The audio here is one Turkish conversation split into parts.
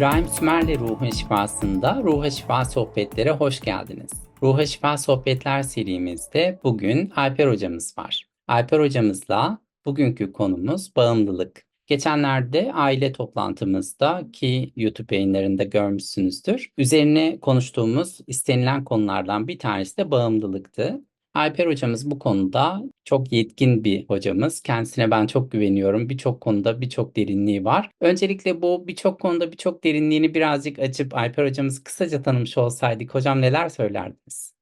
İbrahim Sümer'le Ruha Şifası'nda Ruha Şifa Sohbetlere hoş geldiniz. Ruha Şifa Sohbetler serimizde bugün Alper hocamız var. Alper hocamızla bugünkü konumuz bağımlılık. Geçenlerde aile toplantımızda ki YouTube yayınlarında görmüşsünüzdür. Üzerine konuştuğumuz istenilen konulardan bir tanesi de bağımlılıktı. Alper hocamız bu konuda çok yetkin bir hocamız. Kendisine ben çok güveniyorum. Birçok konuda birçok derinliği var. Öncelikle bu birçok konuda birçok derinliğini birazcık açıp Alper hocamızı kısaca tanımış olsaydık hocam neler söylerdiniz?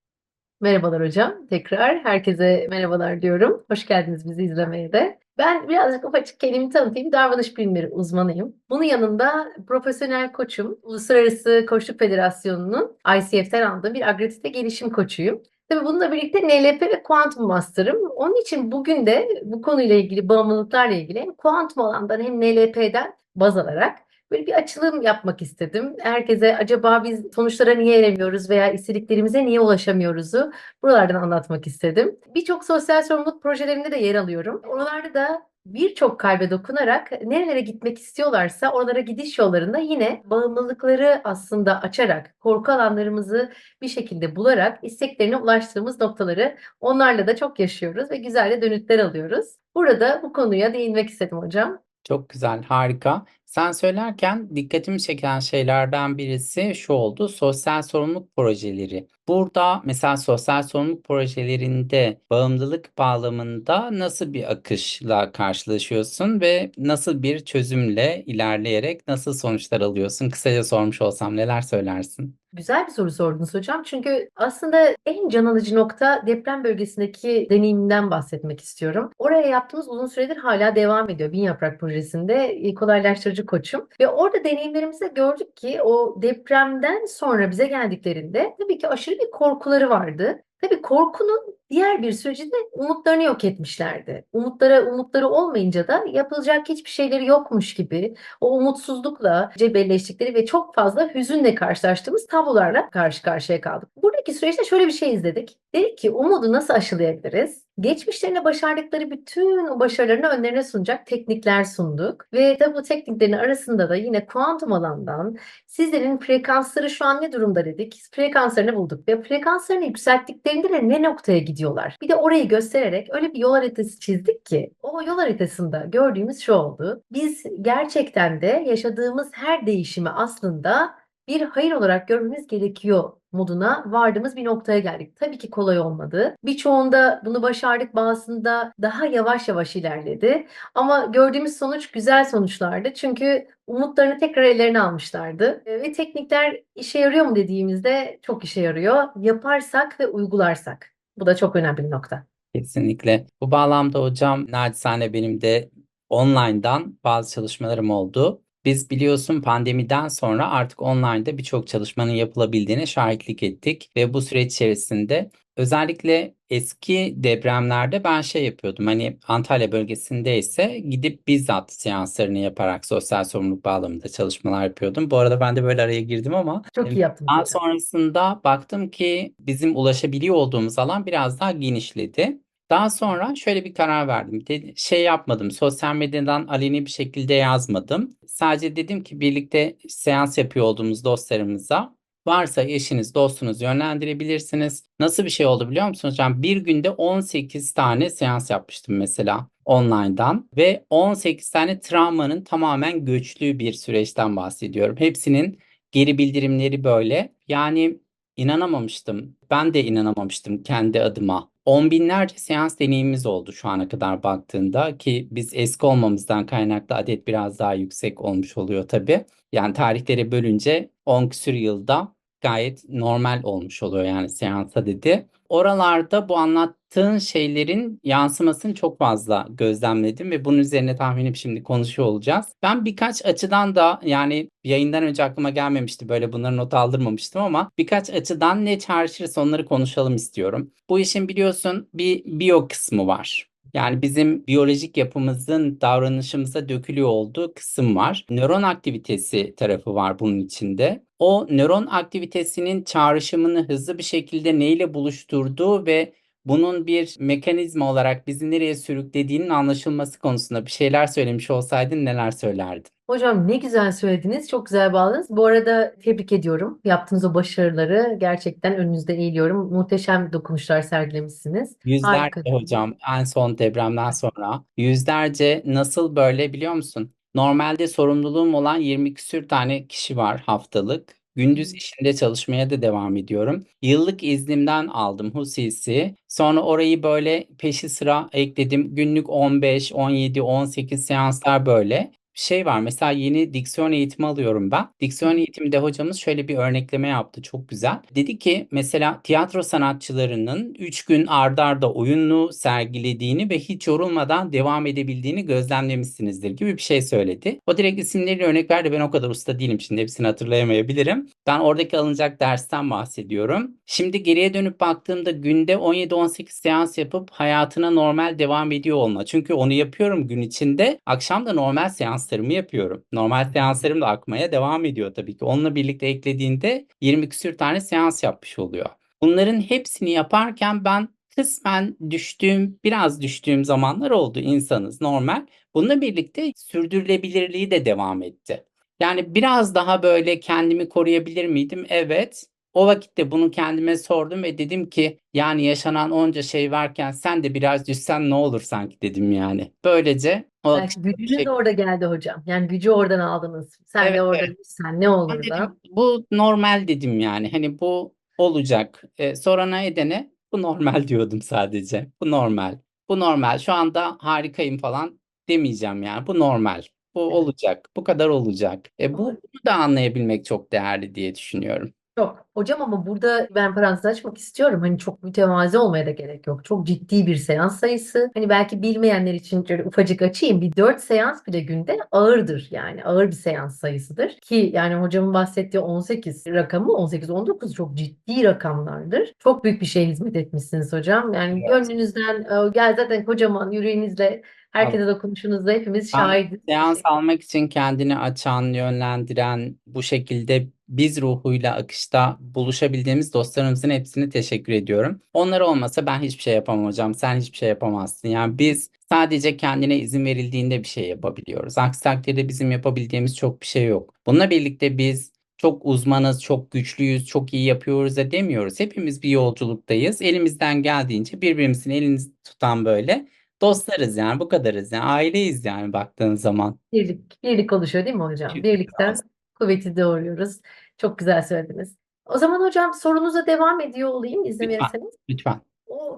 Merhabalar hocam. Tekrar herkese merhabalar diyorum. Hoş geldiniz bizi izlemeye de. Ben birazcık ufacık kendimi tanıtayım. Davranış bilimleri uzmanıyım. Bunun yanında profesyonel koçum. Uluslararası Koçluk Federasyonu'nun ICF'ten aldığım bir agresite gelişim koçuyum. Tabii bununla birlikte NLP ve Quantum Master'ım. Onun için bugün de bu konuyla ilgili, bağımlılıklarla ilgili hem kuantum alandan hem NLP'den baz alarak böyle bir açılım yapmak istedim. Herkese acaba biz sonuçlara niye eremiyoruz veya istediklerimize niye ulaşamıyoruzu buralardan anlatmak istedim. Birçok sosyal sorumluluk projelerinde de yer alıyorum. Oralarda da birçok kalbe dokunarak nerelere gitmek istiyorlarsa oralara gidiş yollarında yine bağımlılıkları aslında açarak, korku alanlarımızı bir şekilde bularak isteklerine ulaştığımız noktaları onlarla da çok yaşıyoruz ve güzel de dönütler alıyoruz. Burada bu konuya değinmek istedim hocam. Çok güzel, harika. Sen söylerken dikkatimi çeken şeylerden birisi şu oldu. Sosyal sorumluluk projeleri. Burada mesela sosyal sorumluluk projelerinde bağımlılık bağlamında nasıl bir akışla karşılaşıyorsun ve nasıl bir çözümle ilerleyerek nasıl sonuçlar alıyorsun? Kısaca sormuş olsam neler söylersin? Güzel bir soru sordunuz hocam. Çünkü aslında en can alıcı nokta deprem bölgesindeki deneyimden bahsetmek istiyorum. Oraya yaptığımız uzun süredir hala devam ediyor. Bin Yaprak Projesi'nde e, kolaylaştırıcı koçum. Ve orada deneyimlerimizde gördük ki o depremden sonra bize geldiklerinde tabii ki aşırı bir korkuları vardı. Tabii korkunun diğer bir sürecinde umutlarını yok etmişlerdi. Umutlara umutları olmayınca da yapılacak hiçbir şeyleri yokmuş gibi o umutsuzlukla cebelleştikleri ve çok fazla hüzünle karşılaştığımız tablolarla karşı karşıya kaldık. Buradaki süreçte şöyle bir şey izledik. Dedik ki umudu nasıl aşılayabiliriz? Geçmişlerinde başardıkları bütün o başarılarını önlerine sunacak teknikler sunduk. Ve tabi bu tekniklerin arasında da yine kuantum alandan sizlerin frekansları şu an ne durumda dedik. Frekanslarını bulduk ve frekanslarını yükselttiklerinde de ne noktaya gidiyorlar. Bir de orayı göstererek öyle bir yol haritası çizdik ki o yol haritasında gördüğümüz şu oldu. Biz gerçekten de yaşadığımız her değişimi aslında bir hayır olarak görmemiz gerekiyor moduna vardığımız bir noktaya geldik. Tabii ki kolay olmadı. Birçoğunda bunu başardık, bazısında daha yavaş yavaş ilerledi. Ama gördüğümüz sonuç güzel sonuçlardı. Çünkü umutlarını tekrar ellerine almışlardı. E, Ve teknikler işe yarıyor mu dediğimizde çok işe yarıyor. Yaparsak ve uygularsak. Bu da çok önemli bir nokta. Kesinlikle. Bu bağlamda hocam naçizane benim de online'dan bazı çalışmalarım oldu. Biz biliyorsun pandemiden sonra artık online'da birçok çalışmanın yapılabildiğine şahitlik ettik ve bu süreç içerisinde özellikle eski depremlerde ben şey yapıyordum hani Antalya bölgesinde ise gidip bizzat seanslarını yaparak sosyal sorumluluk bağlamında çalışmalar yapıyordum. Bu arada ben de böyle araya girdim ama Çok iyi yaptınız daha sonrasında baktım ki bizim ulaşabiliyor olduğumuz alan biraz daha genişledi. Daha sonra şöyle bir karar verdim. Dedi, şey yapmadım. Sosyal medyadan aleni bir şekilde yazmadım. Sadece dedim ki birlikte seans yapıyor olduğumuz dostlarımıza varsa eşiniz, dostunuz yönlendirebilirsiniz. Nasıl bir şey oldu biliyor musunuz hocam? Bir günde 18 tane seans yapmıştım mesela online'dan ve 18 tane travmanın tamamen göçtüğü bir süreçten bahsediyorum. Hepsinin geri bildirimleri böyle. Yani inanamamıştım. Ben de inanamamıştım kendi adıma. On binlerce seans deneyimimiz oldu şu ana kadar baktığında ki biz eski olmamızdan kaynaklı adet biraz daha yüksek olmuş oluyor tabii. Yani tarihleri bölünce 10 küsür yılda gayet normal olmuş oluyor yani seansa dedi. Oralarda bu anlattığın şeylerin yansımasını çok fazla gözlemledim ve bunun üzerine tahminim şimdi konuşuyor olacağız. Ben birkaç açıdan da yani yayından önce aklıma gelmemişti böyle bunları not aldırmamıştım ama birkaç açıdan ne çağrışırsa onları konuşalım istiyorum. Bu işin biliyorsun bir biyo kısmı var. Yani bizim biyolojik yapımızın davranışımıza dökülüyor olduğu kısım var. Nöron aktivitesi tarafı var bunun içinde. O nöron aktivitesinin çağrışımını hızlı bir şekilde neyle buluşturduğu ve bunun bir mekanizma olarak bizi nereye sürüklediğinin anlaşılması konusunda bir şeyler söylemiş olsaydın neler söylerdin? Hocam ne güzel söylediniz. Çok güzel bağladınız. Bu arada tebrik ediyorum. Yaptığınız o başarıları gerçekten önünüzde eğiliyorum. Muhteşem dokunuşlar sergilemişsiniz. Yüzlerce Harika. hocam en son depremden sonra yüzlerce nasıl böyle biliyor musun? Normalde sorumluluğum olan 20 küsür tane kişi var haftalık. Gündüz işinde çalışmaya da devam ediyorum. Yıllık iznimden aldım husisi. Sonra orayı böyle peşi sıra ekledim. Günlük 15, 17, 18 seanslar böyle. Şey var mesela yeni diksiyon eğitimi alıyorum ben. Diksiyon eğitiminde hocamız şöyle bir örnekleme yaptı çok güzel. Dedi ki mesela tiyatro sanatçılarının 3 gün ardarda arda oyununu sergilediğini ve hiç yorulmadan devam edebildiğini gözlemlemişsinizdir gibi bir şey söyledi. O direkt isimleriyle örnek verdi. Ben o kadar usta değilim şimdi hepsini hatırlayamayabilirim. Ben oradaki alınacak dersten bahsediyorum. Şimdi geriye dönüp baktığımda günde 17-18 seans yapıp hayatına normal devam ediyor olma. Çünkü onu yapıyorum gün içinde. Akşam da normal seanslarımı yapıyorum. Normal seanslarım da akmaya devam ediyor tabii ki. Onunla birlikte eklediğinde 20 küsür tane seans yapmış oluyor. Bunların hepsini yaparken ben kısmen düştüğüm, biraz düştüğüm zamanlar oldu. İnsanız normal. Bununla birlikte sürdürülebilirliği de devam etti. Yani biraz daha böyle kendimi koruyabilir miydim? Evet. O vakitte bunu kendime sordum ve dedim ki yani yaşanan onca şey varken sen de biraz düşsen ne olur sanki dedim yani. Böylece o Belki gücünüz şey- orada geldi hocam. Yani gücü oradan aldınız. Sen Evet, de orada evet. sen ne olur da. dedim, bu normal dedim yani. Hani bu olacak. E, sorana edene bu normal diyordum sadece. Bu normal. Bu normal. Şu anda harikayım falan demeyeceğim yani. Bu normal. Bu olacak. Bu kadar olacak. E, bu bunu da anlayabilmek çok değerli diye düşünüyorum. Çok. Hocam ama burada ben parantez açmak istiyorum. Hani çok mütevazi olmaya da gerek yok. Çok ciddi bir seans sayısı. Hani belki bilmeyenler için şöyle ufacık açayım. Bir 4 seans bile günde ağırdır. Yani ağır bir seans sayısıdır. Ki yani hocamın bahsettiği 18 rakamı 18-19 çok ciddi rakamlardır. Çok büyük bir şeye hizmet etmişsiniz hocam. Yani Evet. gönlünüzden e, gel zaten kocaman yüreğinizle herkese dokunuşunuzla hepimiz Ben şahidiz. seans almak için kendini açan, yönlendiren, bu şekilde biz ruhuyla akışta buluşabildiğimiz dostlarımızın hepsine teşekkür ediyorum. Onlar olmasa ben hiçbir şey yapamam hocam. Sen hiçbir şey yapamazsın. Yani biz sadece kendine izin verildiğinde bir şey yapabiliyoruz. Aksi takdirde bizim yapabildiğimiz çok bir şey yok. Bununla birlikte biz çok uzmanız, çok güçlüyüz, çok iyi yapıyoruz da demiyoruz. Hepimiz bir yolculuktayız. Elimizden geldiğince birbirimizin elini tutan böyle dostlarız yani bu kadarız yani aileyiz yani baktığın zaman. Birlik, birlik oluşuyor değil mi hocam? Birlik Birlikten kuvveti doğuruyoruz. Çok güzel söylediniz. O zaman hocam sorunuza devam ediyor olayım izin Lütfen, verirseniz. lütfen.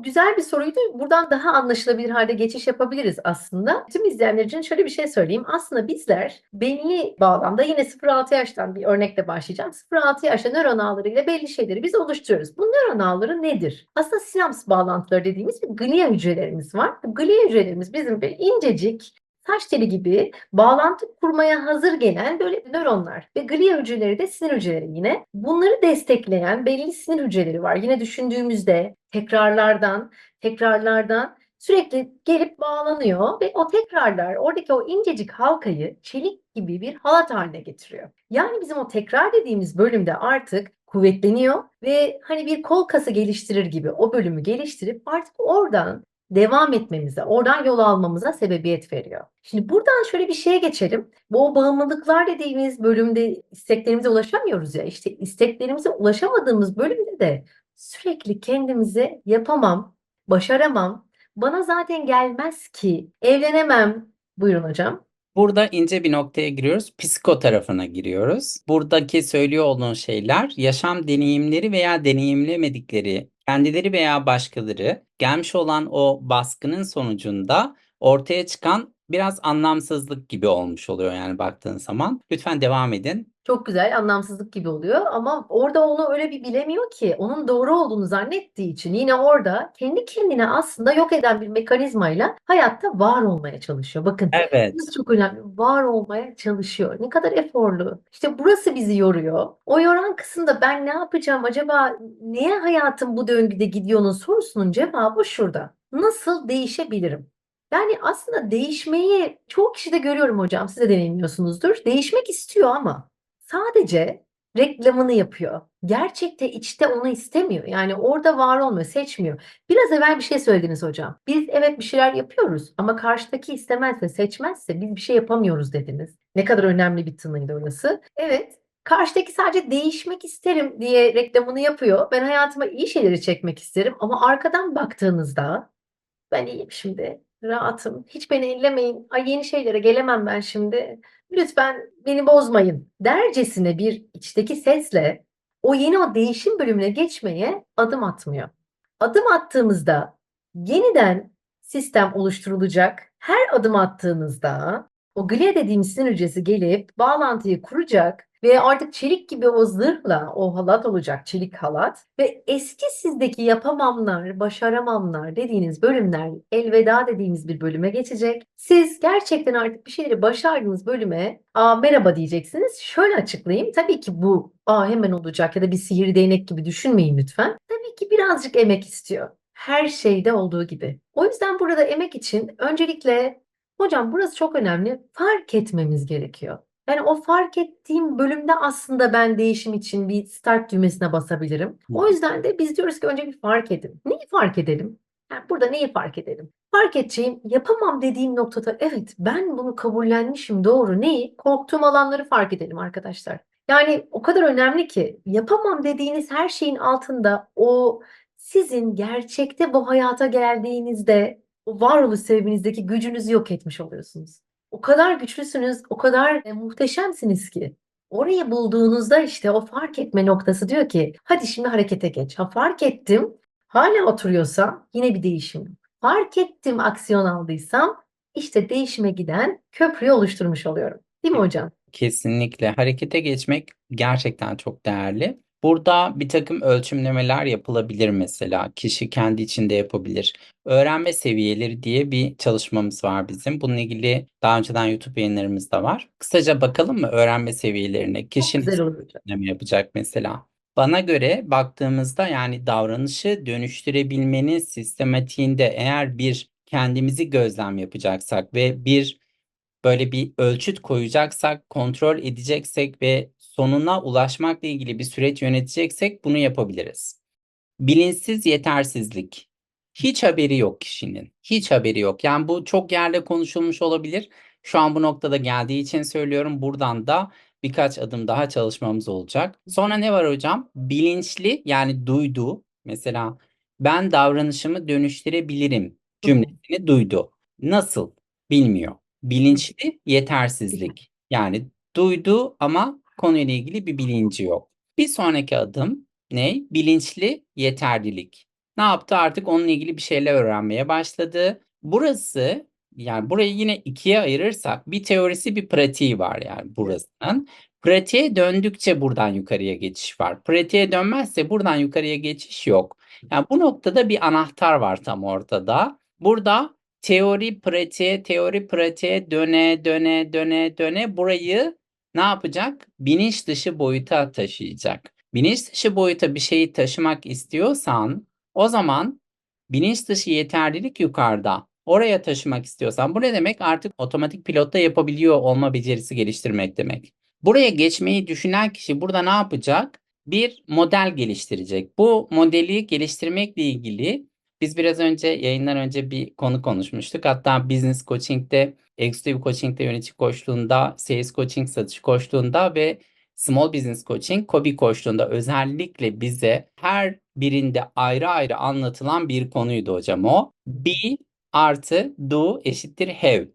Güzel bir soruydu. Buradan daha anlaşılabilir halde geçiş yapabiliriz aslında. Tüm izleyenler için şöyle bir şey söyleyeyim. Aslında bizler belli bağlamda yine 0-6 yaştan bir örnekle başlayacağım. 0-6 yaşta nöron ağlarıyla belli şeyleri biz oluşturuyoruz. Bu nöron ağları nedir? Aslında sinaps bağlantıları dediğimiz bir glia hücrelerimiz var. Bu glia hücrelerimiz bizim böyle incecik saç teli gibi bağlantı kurmaya hazır gelen böyle nöronlar ve glia hücreleri de sinir hücreleri yine. Bunları destekleyen belli sinir hücreleri var. Yine düşündüğümüzde tekrarlardan, tekrarlardan sürekli gelip bağlanıyor ve o tekrarlar oradaki o incecik halkayı çelik gibi bir halat haline getiriyor. Yani bizim o tekrar dediğimiz bölümde artık kuvvetleniyor ve hani bir kol kası geliştirir gibi o bölümü geliştirip artık oradan devam etmemize, oradan yol almamıza sebebiyet veriyor. Şimdi buradan şöyle bir şeye geçelim. Bu o bağımlılıklar dediğimiz bölümde isteklerimize ulaşamıyoruz ya. İşte isteklerimize ulaşamadığımız bölümde de sürekli kendimize yapamam, başaramam, bana zaten gelmez ki, evlenemem. Buyurun hocam. Burada ince bir noktaya giriyoruz. Psiko tarafına giriyoruz. Buradaki söylüyor olduğun şeyler yaşam deneyimleri veya deneyimlemedikleri kendileri veya başkaları gelmiş olan o baskının sonucunda ortaya çıkan biraz anlamsızlık gibi olmuş oluyor yani baktığın zaman. Lütfen devam edin. Çok güzel anlamsızlık gibi oluyor ama orada onu öyle bir bilemiyor ki onun doğru olduğunu zannettiği için yine orada kendi kendine aslında yok eden bir mekanizmayla hayatta var olmaya çalışıyor. Bakın Evet. burası çok önemli. Var olmaya çalışıyor. Ne kadar eforlu. İşte burası bizi yoruyor. O yoran kısımda ben ne yapacağım acaba niye hayatım bu döngüde gidiyor'nun sorusunun cevabı şurada. Nasıl değişebilirim? Yani aslında değişmeyi çoğu kişide görüyorum hocam. Siz de deneyimliyorsunuzdur. Değişmek istiyor ama sadece reklamını yapıyor. Gerçekte içte onu istemiyor. Yani orada var olmuyor, seçmiyor. Biraz evvel bir şey söylediniz hocam. Biz evet bir şeyler yapıyoruz ama karşıdaki istemezse, seçmezse biz bir şey yapamıyoruz dediniz. Ne kadar önemli bir tınıydı orası. Evet, karşıdaki sadece değişmek isterim diye reklamını yapıyor. Ben hayatıma iyi şeyleri çekmek isterim ama arkadan baktığınızda ben iyiyim şimdi, rahatım, hiç beni ellemeyin, ay yeni şeylere gelemem ben şimdi, lütfen beni bozmayın dercesine bir içteki sesle o yeni o değişim bölümüne geçmeye adım atmıyor. Adım attığımızda yeniden sistem oluşturulacak. Her adım attığınızda o glia dediğimiz sinir hücresi gelip bağlantıyı kuracak ve artık çelik gibi o zırhla o halat olacak çelik halat ve eski sizdeki yapamamlar, başaramamlar dediğiniz bölümler elveda dediğimiz bir bölüme geçecek. Siz gerçekten artık bir şeyleri başardığınız bölüme aa, merhaba diyeceksiniz. Şöyle açıklayayım. Tabii ki bu aa, hemen olacak ya da bir sihir değnek gibi düşünmeyin lütfen. Tabii ki birazcık emek istiyor. Her şeyde olduğu gibi. O yüzden burada emek için öncelikle hocam burası çok önemli. Fark etmemiz gerekiyor. Yani o fark ettiğim bölümde aslında ben değişim için bir start düğmesine basabilirim. O yüzden de biz diyoruz ki önce bir fark edin. Neyi fark edelim? Yani burada neyi fark edelim? Fark edeceğim, yapamam dediğim noktada evet ben bunu kabullenmişim doğru. Neyi? Korktuğum alanları fark edelim arkadaşlar. Yani o kadar önemli ki yapamam dediğiniz her şeyin altında o sizin gerçekte bu hayata geldiğinizde o varoluş sebebinizdeki gücünüzü yok etmiş oluyorsunuz. O kadar güçlüsünüz, o kadar e, muhteşemsiniz ki. Orayı bulduğunuzda işte o fark etme noktası diyor ki hadi şimdi harekete geç. Ha fark ettim, hala oturuyorsam yine bir değişim. yok. Fark ettim, aksiyon aldıysam işte değişime giden köprüyü oluşturmuş oluyorum. Değil mi hocam? Kesinlikle harekete geçmek gerçekten çok değerli. Burada bir takım ölçümlemeler yapılabilir mesela. Kişi kendi içinde yapabilir. Öğrenme seviyeleri diye bir çalışmamız var bizim. Bununla ilgili daha önceden YouTube yayınlarımız da var. Kısaca bakalım mı öğrenme seviyelerine? Kişi öğrenme yapacak mesela? Bana göre baktığımızda yani davranışı dönüştürebilmenin sistematiğinde eğer bir kendimizi gözlem yapacaksak ve bir böyle bir ölçüt koyacaksak, kontrol edeceksek ve sonuna ulaşmakla ilgili bir süreç yöneteceksek bunu yapabiliriz. Bilinçsiz yetersizlik. Hiç haberi yok kişinin. Hiç haberi yok. Yani bu çok yerde konuşulmuş olabilir. Şu an bu noktada geldiği için söylüyorum. Buradan da birkaç adım daha çalışmamız olacak. Sonra ne var hocam? Bilinçli yani duydu. Mesela ben davranışımı dönüştürebilirim cümlesini duydu. Nasıl? Bilmiyor. Bilinçli yetersizlik. Yani duydu ama konuyla ilgili bir bilinci yok. Bir sonraki adım ne? Bilinçli yeterlilik. Ne yaptı? Artık onunla ilgili bir şeyler öğrenmeye başladı. Burası yani burayı yine ikiye ayırırsak bir teorisi bir pratiği var yani burasının. Pratiğe döndükçe buradan yukarıya geçiş var. Pratiğe dönmezse buradan yukarıya geçiş yok. Yani bu noktada bir anahtar var tam ortada. Burada teori pratiğe, teori pratiğe döne döne döne döne burayı ne yapacak? Bilinç dışı boyuta taşıyacak. Bilinç dışı boyuta bir şeyi taşımak istiyorsan o zaman bilinç dışı yeterlilik yukarıda. Oraya taşımak istiyorsan bu ne demek? Artık otomatik pilotta yapabiliyor olma becerisi geliştirmek demek. Buraya geçmeyi düşünen kişi burada ne yapacak? Bir model geliştirecek. Bu modeli geliştirmekle ilgili biz biraz önce yayından önce bir konu konuşmuştuk. Hatta business coaching'de, executive coaching'de yönetici koçluğunda, sales coaching satış koçluğunda ve small business coaching, Kobi koçluğunda özellikle bize her birinde ayrı ayrı anlatılan bir konuydu hocam o. Be artı do eşittir have.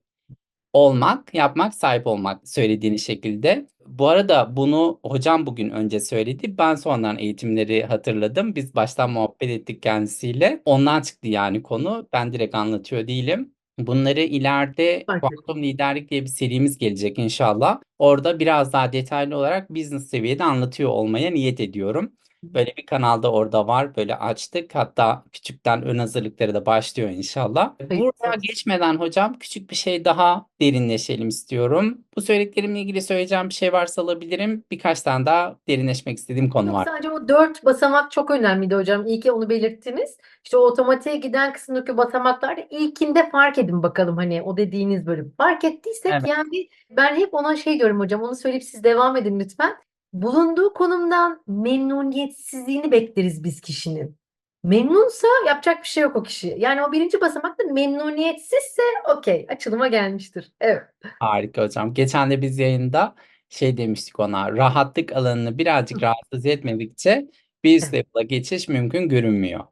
Olmak, yapmak, sahip olmak söylediğiniz şekilde. Bu arada bunu hocam bugün önce söyledi. Ben sonradan eğitimleri hatırladım. Biz baştan muhabbet ettik kendisiyle. Ondan çıktı yani konu. Ben direkt anlatıyor değilim. Bunları ileride Fark. Kuantum Liderlik diye bir serimiz gelecek inşallah. Orada biraz daha detaylı olarak business seviyede anlatıyor olmaya niyet ediyorum. Böyle bir kanalda orada var. Böyle açtık. Hatta küçükten ön hazırlıkları da başlıyor inşallah. Buraya geçmeden hocam küçük bir şey daha derinleşelim istiyorum. Bu söylediklerimle ilgili söyleyeceğim bir şey varsa alabilirim. Birkaç tane daha derinleşmek istediğim konu var. sadece o dört basamak çok önemliydi hocam. İyi ki onu belirttiniz. İşte o otomatiğe giden kısımdaki basamaklarda ilkinde fark edin bakalım hani o dediğiniz bölüm. Fark ettiysek Evet. yani ben hep ona şey diyorum hocam onu söyleyip siz devam edin lütfen. Bulunduğu konumdan memnuniyetsizliğini bekleriz biz kişinin. Memnunsa yapacak bir şey yok o kişi. Yani o birinci basamakta memnuniyetsizse okey açılıma gelmiştir. Evet. Harika hocam. Geçen de biz yayında şey demiştik ona rahatlık alanını birazcık rahatsız etmedikçe bir üst level'a geçiş mümkün görünmüyor.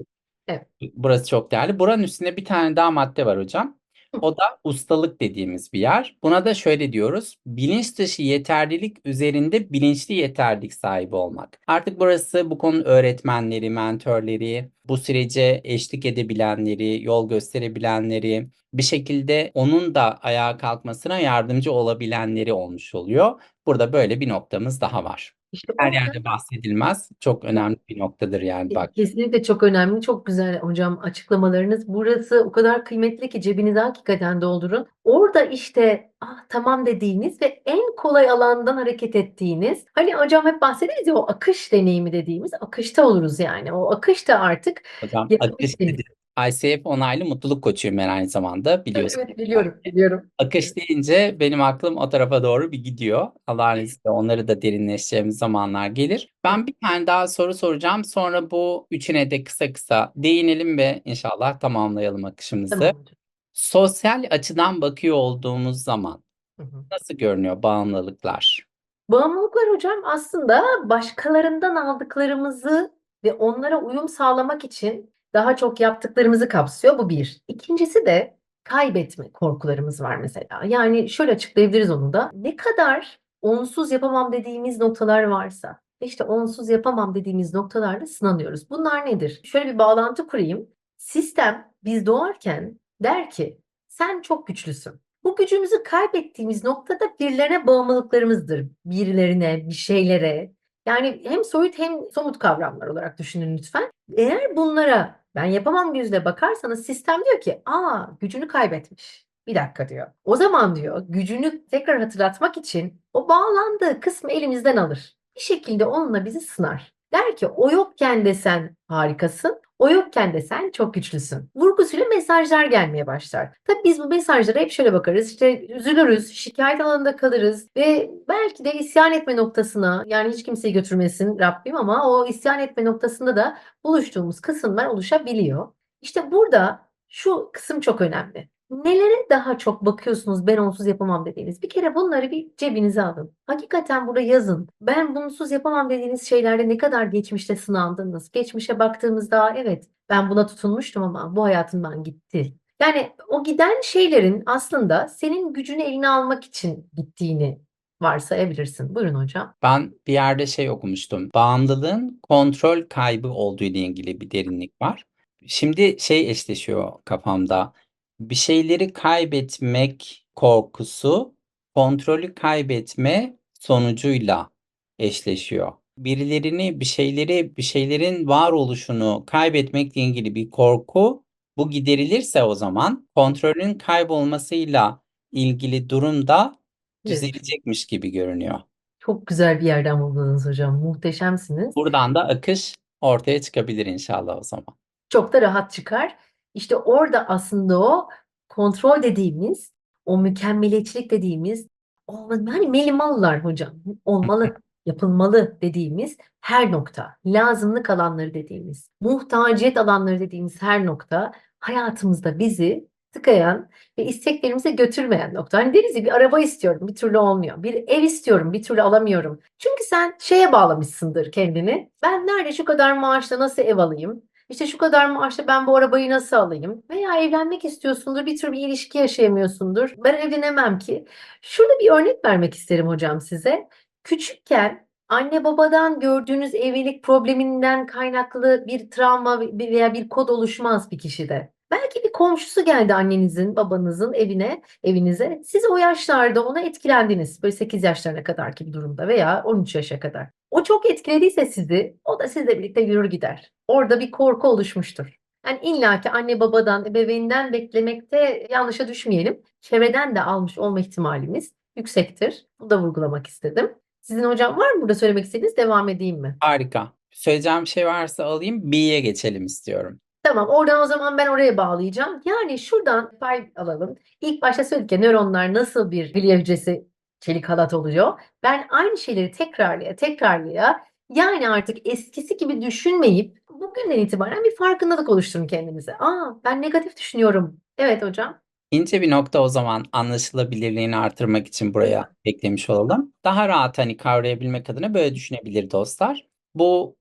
Evet. Burası çok değerli. Buranın üstünde bir tane daha madde var hocam. O da ustalık dediğimiz bir yer. Buna da şöyle diyoruz. Bilinç dışı yeterlilik üzerinde bilinçli yeterlilik sahibi olmak. Artık burası bu konunun öğretmenleri, mentörleri, bu sürece eşlik edebilenleri, yol gösterebilenleri, bir şekilde onun da ayağa kalkmasına yardımcı olabilenleri olmuş oluyor. Burada böyle bir noktamız daha var. İşte Her yerde bahsedilmez. Çok önemli bir noktadır yani bak. Kesinlikle çok önemli. Çok güzel hocam açıklamalarınız. Burası o kadar kıymetli ki cebinizi hakikaten doldurun. Orada işte ah tamam dediğiniz ve en kolay alandan hareket ettiğiniz. Hani hocam hep bahsederiz ya o akış deneyimi dediğimiz akışta oluruz yani. O akışta artık Hocam akış dedi. ICF onaylı mutluluk koçuyum ben aynı zamanda biliyorsunuz. Evet biliyorum biliyorum. Akış deyince benim aklım o tarafa doğru bir gidiyor. Allah'ın izniyle onları da derinleşeceğimiz zamanlar gelir. Ben bir tane daha soru soracağım. Sonra bu üçüne de kısa kısa değinelim ve inşallah tamamlayalım akışımızı. Tamam. Sosyal açıdan bakıyor olduğumuz zaman Hı hı. nasıl görünüyor bağımlılıklar? Bağımlılıklar hocam aslında başkalarından aldıklarımızı ve onlara uyum sağlamak için daha çok yaptıklarımızı kapsıyor. Bu bir. İkincisi de kaybetme korkularımız var mesela. Yani şöyle açıklayabiliriz onu da. Ne kadar onsuz yapamam dediğimiz noktalar varsa, işte onsuz yapamam dediğimiz noktalarda sınanıyoruz. Bunlar nedir? Şöyle bir bağlantı kurayım. Sistem biz doğarken der ki sen çok güçlüsün. Bu gücümüzü kaybettiğimiz noktada birilerine bağımlılıklarımızdır. Birilerine, bir şeylere. Yani hem soyut hem somut kavramlar olarak düşünün lütfen. Eğer bunlara ben yapamam gözle bakarsanız sistem diyor ki aa gücünü kaybetmiş. Bir dakika diyor. O zaman diyor gücünü tekrar hatırlatmak için o bağlandığı kısmı elimizden alır. Bir şekilde onunla bizi sınar. Der ki o yokken de sen harikasın. O yokken de sen çok güçlüsün. Vurgusuyla mesajlar gelmeye başlar. Tabii biz bu mesajlara hep şöyle bakarız. İşte üzülürüz, şikayet alanında kalırız ve belki de isyan etme noktasına yani hiç kimseyi götürmesin Rabbim ama o isyan etme noktasında da buluştuğumuz kısımlar oluşabiliyor. İşte burada şu kısım çok önemli. Nelere daha çok bakıyorsunuz ben onsuz yapamam dediğiniz? Bir kere bunları bir cebinize alın. Hakikaten burada yazın. Ben bunsuz yapamam dediğiniz şeylerde ne kadar geçmişte sınandınız? Geçmişe baktığımızda evet ben buna tutunmuştum ama bu hayatımdan gitti. Yani o giden şeylerin aslında senin gücünü eline almak için gittiğini varsayabilirsin. Buyurun hocam. Ben bir yerde şey okumuştum. Bağımlılığın kontrol kaybı olduğu ile ilgili bir derinlik var. Şimdi şey eşleşiyor kafamda. Bir şeyleri kaybetmek korkusu kontrolü kaybetme sonucuyla eşleşiyor. Birilerini, bir şeyleri, bir şeylerin varoluşunu kaybetmekle ilgili bir korku bu giderilirse o zaman kontrolün kaybolmasıyla ilgili durum da düzelecekmiş gibi görünüyor. Çok güzel bir yerden buldunuz hocam. Muhteşemsiniz. Buradan da akış ortaya çıkabilir inşallah o zaman. Çok da rahat çıkar. İşte orada aslında o kontrol dediğimiz, o mükemmeliyetçilik dediğimiz, olmalı, hani melimalılar hocam, olmalı, yapılmalı dediğimiz her nokta, lazımlık alanları dediğimiz, muhtaciyet alanları dediğimiz her nokta hayatımızda bizi tıkayan ve isteklerimize götürmeyen nokta. Hani deriz ya bir araba istiyorum, bir türlü olmuyor. Bir ev istiyorum, bir türlü alamıyorum. Çünkü sen şeye bağlamışsındır kendini. Ben nerede şu kadar maaşla nasıl ev alayım? İşte şu kadar maaşla ben bu arabayı nasıl alayım? Veya evlenmek istiyorsundur, bir tür bir ilişki yaşayamıyorsundur. Ben evlenemem ki. Şurada bir örnek vermek isterim hocam size. Küçükken anne babadan gördüğünüz evlilik probleminden kaynaklı bir travma veya bir kod oluşmaz bir kişide. Belki komşusu geldi annenizin, babanızın evine, evinize. Siz o yaşlarda ona etkilendiniz. Böyle 8 yaşlarına kadarki bir durumda veya 13 yaşa kadar. O çok etkilediyse sizi, o da sizle birlikte yürür gider. Orada bir korku oluşmuştur. Yani illaki anne babadan, ebeveynden beklemekte yanlışa düşmeyelim. Çevreden de almış olma ihtimalimiz yüksektir. Bu da vurgulamak istedim. Sizin hocam var mı burada söylemek istediğiniz? Devam edeyim mi? Harika. Söyleyeceğim şey varsa alayım. B'ye geçelim istiyorum. Tamam, oradan o zaman ben oraya bağlayacağım. Yani şuradan pay alalım. İlk başta söyledik ya nöronlar nasıl bir glia hücresi çelik halat oluyor. Ben aynı şeyleri tekrarlaya tekrarlaya yani artık eskisi gibi düşünmeyip bugünden itibaren bir farkındalık oluşturun kendinize. Aa ben negatif düşünüyorum. Evet hocam. İnce bir nokta o zaman anlaşılabilirliğini artırmak için buraya eklemiş olalım. Daha rahat hani kavrayabilmek adına böyle düşünebilir dostlar. Bu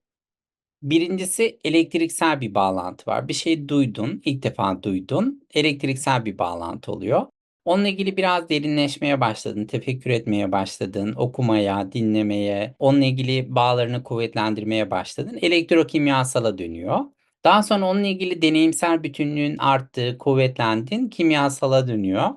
birincisi elektriksel bir bağlantı var. Bir şey duydun, ilk defa duydun. Elektriksel bir bağlantı oluyor. Onunla ilgili biraz derinleşmeye başladın, tefekkür etmeye başladın, okumaya, dinlemeye, onunla ilgili bağlarını kuvvetlendirmeye başladın. Elektrokimyasala dönüyor. Daha sonra onunla ilgili deneyimsel bütünlüğün arttı, kuvvetlendin, kimyasala dönüyor.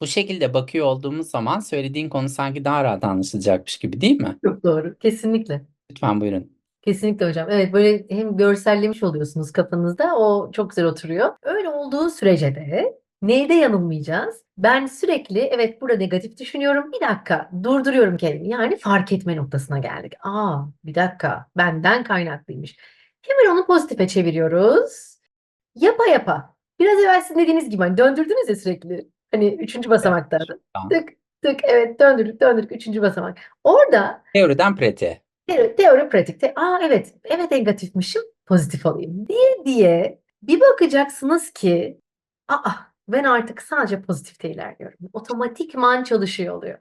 Bu şekilde bakıyor olduğumuz zaman söylediğin konu sanki daha rahat anlaşılacakmış gibi değil mi? Çok doğru. Kesinlikle. Lütfen buyurun. Kesinlikle hocam. Evet böyle hem görsellemiş oluyorsunuz kafanızda. O çok güzel oturuyor. Öyle olduğu sürece de neyde yanılmayacağız? Ben sürekli evet burada negatif düşünüyorum. Bir dakika durduruyorum kendimi. Yani fark etme noktasına geldik. Aa bir dakika benden kaynaklıymış. Hemen onu pozitife çeviriyoruz. Yapa yapa. Biraz evvel sizin dediğiniz gibi hani döndürdünüz ya sürekli. Hani üçüncü basamakta. Tamam. Tık tık evet döndürdük döndürdük üçüncü basamak. Orada Teoriden pratiğe. Teori, teori pratikte aa evet evet negatifmişim pozitif olayım diye diye bir bakacaksınız ki aa ben artık sadece pozitifte ilerliyorum. Otomatikman çalışıyor oluyor.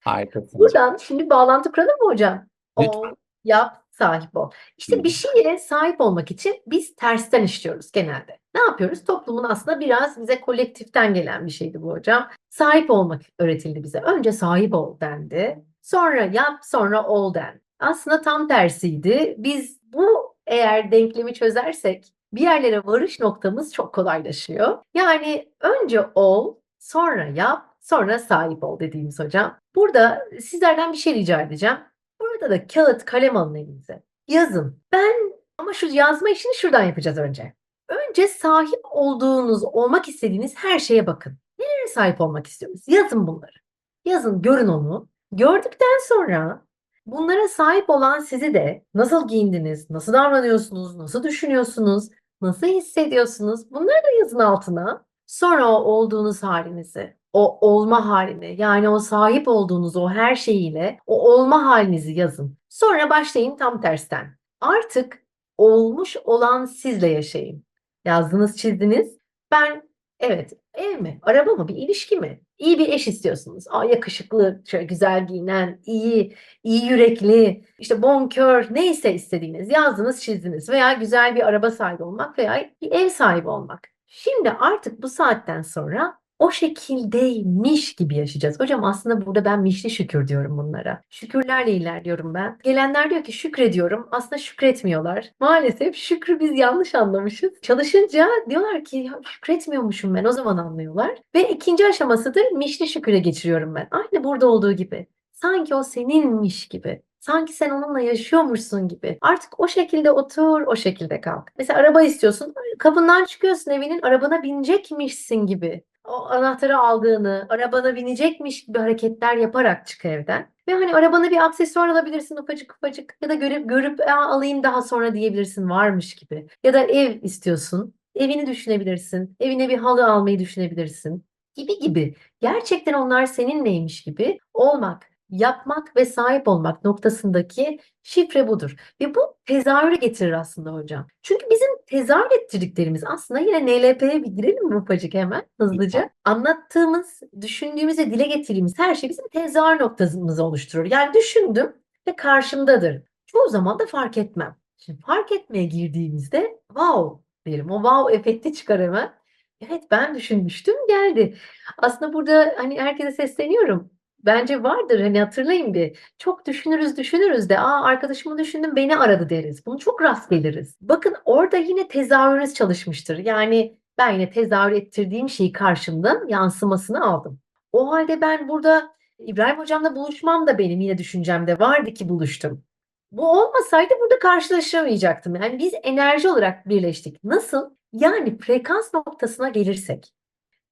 Harikasınız. Buradan şimdi bağlantı kuralım mı hocam? Lütfen. Ol, yap, sahip ol. İşte bir şeye sahip olmak için biz tersten işliyoruz genelde. Ne yapıyoruz? Toplumun aslında biraz bize kolektiften gelen bir şeydi bu hocam. Sahip olmak öğretildi bize. Önce sahip ol dendi. Sonra yap, sonra ol den. Aslında tam tersiydi. Biz bu eğer denklemi çözersek bir yerlere varış noktamız çok kolaylaşıyor. Yani önce ol, sonra yap, sonra sahip ol dediğimiz hocam. Burada sizlerden bir şey rica edeceğim. Burada da kağıt, kalem alın elinize. Yazın. Ben ama şu yazma işini şuradan yapacağız önce. Önce sahip olduğunuz, olmak istediğiniz her şeye bakın. Nelere sahip olmak istiyorsunuz? Yazın bunları. Yazın, görün onu. Gördükten sonra bunlara sahip olan sizi de nasıl giyindiniz, nasıl davranıyorsunuz, nasıl düşünüyorsunuz, nasıl hissediyorsunuz bunları da yazın altına. Sonra o olduğunuz halinizi, o olma halini yani o sahip olduğunuz o her şeyiyle o olma halinizi yazın. Sonra başlayın tam tersten. Artık olmuş olan sizle yaşayın. Yazdınız, çizdiniz. Ben evet ev mi, araba mı, bir ilişki mi? İyi bir eş istiyorsunuz. Aa, yakışıklı, şöyle güzel giyinen, iyi, iyi yürekli, işte bonkör, neyse istediğiniz yazdınız, çizdiniz veya güzel bir araba sahibi olmak veya bir ev sahibi olmak. Şimdi artık bu saatten sonra o şekildeymiş gibi yaşayacağız. Hocam aslında burada ben mişli şükür diyorum bunlara. Şükürlerle ilerliyorum ben. Gelenler diyor ki şükrediyorum. Aslında şükretmiyorlar. Maalesef şükrü biz yanlış anlamışız. Çalışınca diyorlar ki şükretmiyormuşum ben o zaman anlıyorlar. Ve ikinci aşamasıdır mişli şüküre geçiriyorum ben. Aynı burada olduğu gibi. Sanki o seninmiş gibi. Sanki sen onunla yaşıyormuşsun gibi. Artık o şekilde otur, o şekilde kalk. Mesela araba istiyorsun. Kapından çıkıyorsun evinin arabana binecekmişsin gibi. O anahtarı aldığını, arabana binecekmiş gibi hareketler yaparak çık evden. Ve hani arabana bir aksesuar alabilirsin ufacık ufacık ya da görüp görüp "Aa, alayım daha sonra diyebilirsin varmış gibi. Ya da ev istiyorsun. Evini düşünebilirsin. Evine bir halı almayı düşünebilirsin. Gibi gibi. Gerçekten onlar seninleymiş gibi olmak, yapmak ve sahip olmak noktasındaki şifre budur. Ve bu tezahürü getirir aslında hocam. Çünkü bizim tezahür ettirdiklerimiz aslında yine NLP'ye bir girelim mi ufacık hemen hızlıca. Anlattığımız, düşündüğümüz ve dile getirdiğimiz her şey bizim tezahür noktamızı oluşturur. Yani düşündüm ve karşımdadır. Çoğu zaman da fark etmem. Şimdi fark etmeye girdiğimizde wow derim. O wow efekti çıkar hemen. Evet ben düşünmüştüm geldi. Aslında burada hani herkese sesleniyorum. Bence vardır hani hatırlayın bir. Çok düşünürüz düşünürüz de aa arkadaşımı düşündüm beni aradı deriz. Bunu çok rast geliriz. Bakın orada yine tezahürünüz çalışmıştır. Yani ben yine tezahür ettirdiğim şeyi karşımdan yansımasını aldım. O halde ben burada İbrahim hocamla buluşmam da benim yine düşüncemde vardı ki buluştum. Bu olmasaydı burada karşılaşamayacaktım. Yani biz enerji olarak birleştik. Nasıl? Yani frekans noktasına gelirsek.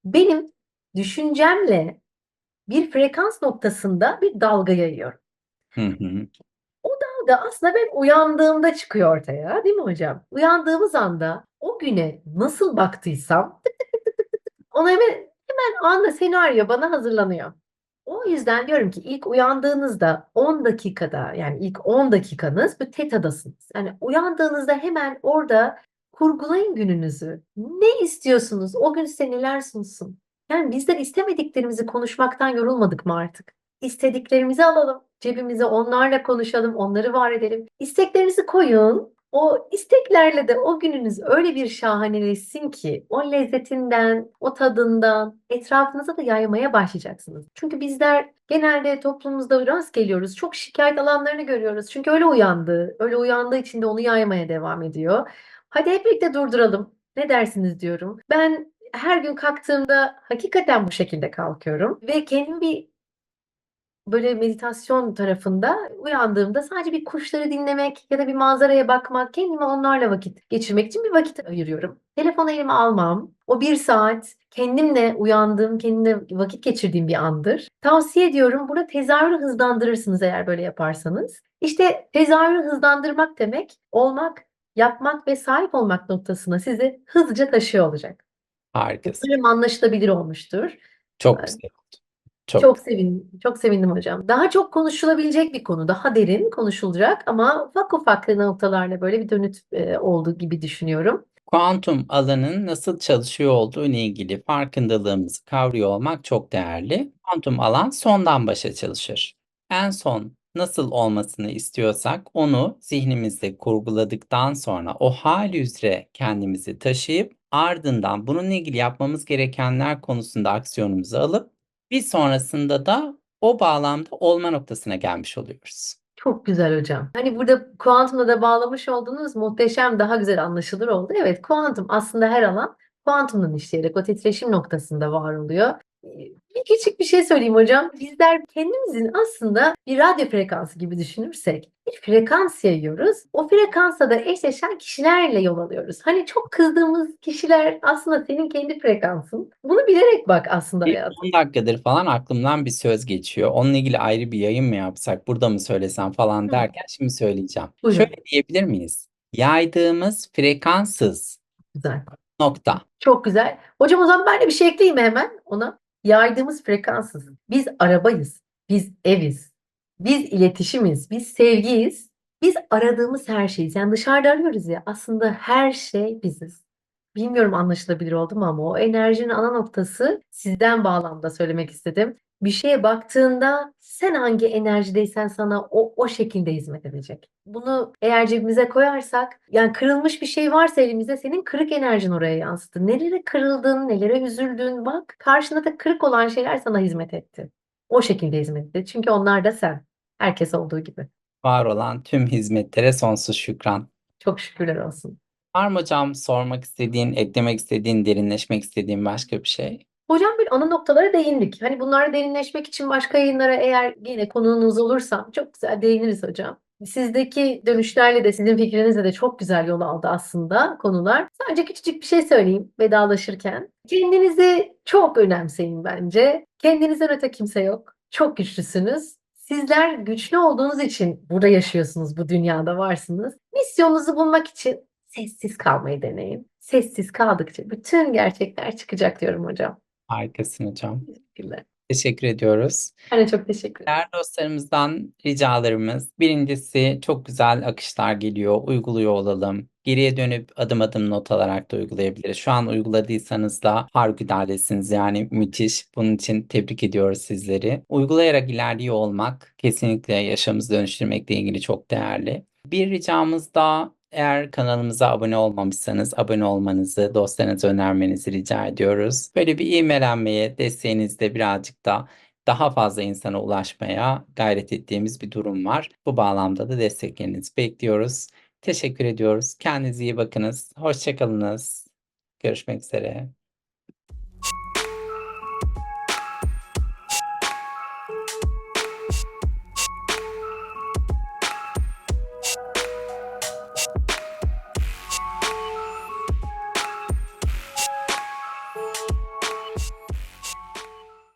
Benim düşüncemle bir frekans noktasında bir dalga yayıyorum. Hı hı. da aslında ben uyandığımda çıkıyor ortaya, değil mi hocam? Uyandığımız anda o güne nasıl baktıysam ona hemen hemen anda senaryo bana hazırlanıyor. O yüzden diyorum ki ilk uyandığınızda 10 dakikada yani ilk 10 dakikanız bir tetadasınız. Yani uyandığınızda hemen orada kurgulayın gününüzü. Ne istiyorsunuz? O gün size neler sunsun? Yani bizler istemediklerimizi konuşmaktan yorulmadık mı artık? İstediklerimizi alalım, cebimize onlarla konuşalım, onları var edelim. İsteklerinizi koyun. O isteklerle de o gününüz öyle bir şahaneleşsin ki o lezzetinden, o tadından etrafınıza da yaymaya başlayacaksınız. Çünkü bizler genelde toplumumuzda rast geliyoruz. Çok şikayet alanlarını görüyoruz. Çünkü öyle uyandı. Öyle uyandığı için de onu yaymaya devam ediyor. Hadi hep birlikte durduralım. Ne dersiniz diyorum. Ben her gün kalktığımda hakikaten bu şekilde kalkıyorum ve kendimi bir böyle meditasyon tarafında uyandığımda sadece bir kuşları dinlemek ya da bir manzaraya bakmak, kendime onlarla vakit geçirmek için bir vakit ayırıyorum. Telefonu elime almam. O bir saat kendimle uyandığım, kendimle vakit geçirdiğim bir andır. Tavsiye ediyorum. Burada tezahürü hızlandırırsınız eğer böyle yaparsanız. İşte tezahürü hızlandırmak demek olmak, yapmak ve sahip olmak noktasına sizi hızlıca taşıyor olacak. Harikasın. Umarım anlaşılabilir olmuştur. Çok güzel oldu. Çok Çok sevindim, çok sevindim hocam. Daha çok konuşulabilecek bir konu, daha derin konuşulacak ama ufak ufak noktalarla böyle bir dönüt e, olduğu gibi düşünüyorum. Kuantum alanın nasıl çalışıyor olduğu ile ilgili farkındalığımızı kavruyor olmak çok değerli. Kuantum alan sondan başa çalışır. En son nasıl olmasını istiyorsak onu zihnimizde kurguladıktan sonra o hali üzere kendimizi taşıyıp ardından bununla ilgili yapmamız gerekenler konusunda aksiyonumuzu alıp bir sonrasında da o bağlamda olma noktasına gelmiş oluyoruz. Çok güzel hocam. Hani burada kuantumla da bağlamış olduğunuz muhteşem, daha güzel anlaşılır oldu. Evet, kuantum aslında her alan kuantumdan işleyerek o titreşim noktasında var oluyor. Bir küçük bir şey söyleyeyim hocam. Bizler kendimizin aslında bir radyo frekansı gibi düşünürsek bir frekans yayıyoruz. O frekansa da eşleşen kişilerle yol alıyoruz. Hani çok kızdığımız kişiler aslında senin kendi frekansın. Bunu bilerek bak aslında Bir hayatım. 10 dakikadır falan aklımdan bir söz geçiyor. Onunla ilgili ayrı bir yayın mı yapsak, burada mı söylesem falan Hı. derken şimdi söyleyeceğim. Buyurun. Şöyle diyebilir miyiz? Yaydığımız frekanssız Güzel. nokta. Çok güzel. Hocam o zaman ben de bir şey ekleyeyim hemen ona? Yaydığımız frekansız. Biz arabayız. Biz eviz. Biz iletişimiz. Biz sevgiyiz. Biz aradığımız her şeyiz. Yani dışarıda arıyoruz ya. Aslında her şey biziz. Bilmiyorum anlaşılabilir oldu mu ama o enerjinin ana noktası sizden bağlamda söylemek istedim. Bir şeye baktığında sen hangi enerjideysen sana o, o şekilde hizmet edecek. Bunu eğer cebimize koyarsak yani kırılmış bir şey varsa elimizde senin kırık enerjin oraya yansıdı. Nelere kırıldın, nelere üzüldün bak karşında da kırık olan şeyler sana hizmet etti. O şekilde hizmet etti. Çünkü onlar da sen. Herkes olduğu gibi. Var olan tüm hizmetlere sonsuz şükran. Çok şükürler olsun. Var mı hocam sormak istediğin, eklemek istediğin, derinleşmek istediğin başka bir şey? Hocam bir ana noktalara değindik. Hani bunlara derinleşmek için başka yayınlara eğer yine konuğunuz olursam çok güzel değiniriz hocam. Sizdeki dönüşlerle de sizin fikrinizle de çok güzel yol aldı aslında konular. Sadece küçücük bir şey söyleyeyim vedalaşırken. Kendinizi çok önemseyin bence. Kendinizden öte kimse yok. Çok güçlüsünüz. Sizler güçlü olduğunuz için burada yaşıyorsunuz, bu dünyada varsınız. Misyonunuzu bulmak için sessiz kalmayı deneyin. Sessiz kaldıkça bütün gerçekler çıkacak diyorum hocam. Harikasın hocam. Teşekkürler. Teşekkür ediyoruz. Ben de çok teşekkür ederim. Değerli dostlarımızdan ricalarımız. Birincisi çok güzel akışlar geliyor. Uyguluyor olalım. Geriye dönüp adım adım not alarak da uygulayabiliriz. Şu an uyguladıysanız da harikuladesiniz. Yani müthiş. Bunun için tebrik ediyoruz sizleri. Uygulayarak ilerliyor olmak kesinlikle yaşamımızı dönüştürmekle ilgili çok değerli. Bir ricamız da eğer kanalımıza abone olmamışsanız abone olmanızı, dostlarınıza önermenizi rica ediyoruz. Böyle bir ivmelenmeye, desteğinizde birazcık da daha fazla insana ulaşmaya gayret ettiğimiz bir durum var. Bu bağlamda da desteklerinizi bekliyoruz. Teşekkür ediyoruz. Kendinize iyi bakınız. Hoşçakalınız. Görüşmek üzere.